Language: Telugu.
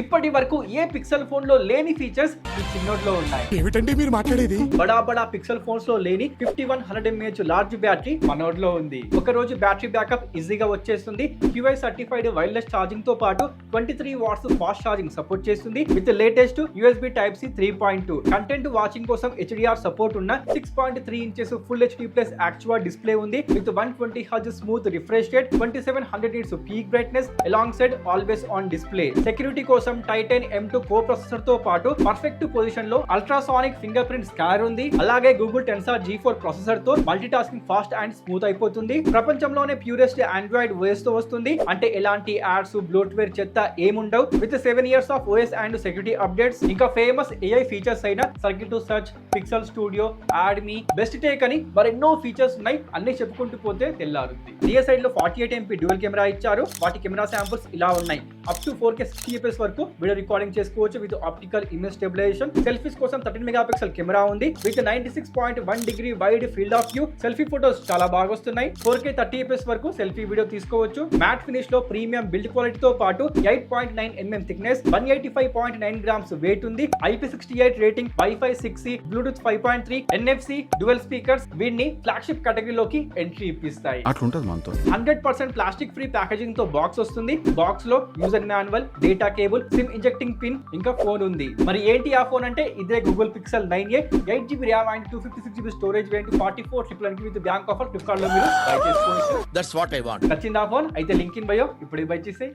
ఇప్పటి వరకు ఏ పిక్సెల్ ఫోన్లో లేని ఫీచర్స్ ఈ చిన్నోట్లో ఉన్నాయి. ఏమిటండి మీరు మాట్లాడేది? బడా బడా పిక్సెల్ ఫోన్స్లో లేని fifty one hundred mAh large battery మనోడ్లో ఉంది. ఒక రోజు బ్యాటరీ బ్యాకప్ ఈజీగా వచ్చేస్తుంది. క్యూఐ సర్టిఫైడ్ వైర్లెస్ ఛార్జింగ్తో పాటు twenty three watts fast charging support చేస్తుంది with latest USB type C three point two content watching కోసం హెచ్డిఆర్ సపోర్ట్ ఉన్న six point three inches full HD plus actual display ఉంది. With one twenty Haj smooth refresh rate twenty seven hundred nits peak brightness along side always on display security కోసం టైటన్ ఎం టూ కో ప్రాసెసర్తో పాటు పర్ఫెక్ట్ పొజిషన్లో అల్ట్రాసానిక్ ఫింగర్ ప్రింట్ స్కానర్ ఉంది. అలాగే Google Tensor G four ప్రాసెసర్తో multi tasking fast and smooth అయిపోతుంది. ప్రపంచంలోనే ప్యూరెస్ట్ ఆండ్రాయిడ్ ఓఎస్తో వస్తుంది. అంటే ఎలాంటి యాడ్స్ బ్లోట్వేర్ చెత్త ఏముండవు. With seven years of OS and security updates ఇంకా ఫేమస్ ఏఐ ఫీచర్స్ అయిన circle to search Pixel Studio add me best take అని మరెన్నో ఫీచర్స్ ఉన్నాయి. అన్ని చెప్పుకుంటూ పోతే తెల్లారుద్ది. రియర్ సైడ్లో forty eight MP dual camera ఇచ్చారు. వాటి కెమెరా శాంపుల్స్ ఇలా ఉన్నాయి. Up to four K sixty FPS వరకు వీడియో రికార్డింగ్ చేసుకోవచ్చు with optical image stabilization selfies కోసం థర్టీన్ మెగా పిక్సెల్ కెమెరా ఉంది. With ninety six point one degree wide field of view selfie photos చాలా బాగా వస్తున్నాయి. ఫోర్ కే థర్టీ ఎఫ్ఎస్ వరకు సెల్ఫీ వీడియో తీసుకోవచ్చు. మ్యాట్ ఫినిష్లో ప్రీమియం బిల్డ్ క్వాలిటీ తో పాటు eight point nine mm thickness one eighty five point nine grams weight ఉంది. IP sixty eight rating WiFi six Bluetooth five point three NFC dual speakers వీటిని ఫ్లాగ్షిప్ కేటగిరీలోకి ఎంట్రీ ఇప్పిస్తాయి. హండ్రెడ్ పర్సెంట్ ప్లాస్టిక్ ఫ్రీ ప్యాకేజింగ్తో బాక్స్ వస్తుంది. బాక్స్లో user manual data cable SIM injecting pin ఇంకా ఫోన్ ఉంది. మరి ఏంటి ఆ ఫోన్ అంటే? ఇదే Google Pixel nine A eight GB RAM and two fifty six GB storage వేయండి. Forty four triple with bank offer ఫ్లిప్కార్ట్లో మీరు బై చేసుకోవచ్చు. దట్స్ వాట్ ఐ వాంట్ నచ్చింది ఆ ఫోన్? అయితే లింక్ ఇన్ బయో ఇప్పుడు బై చేసే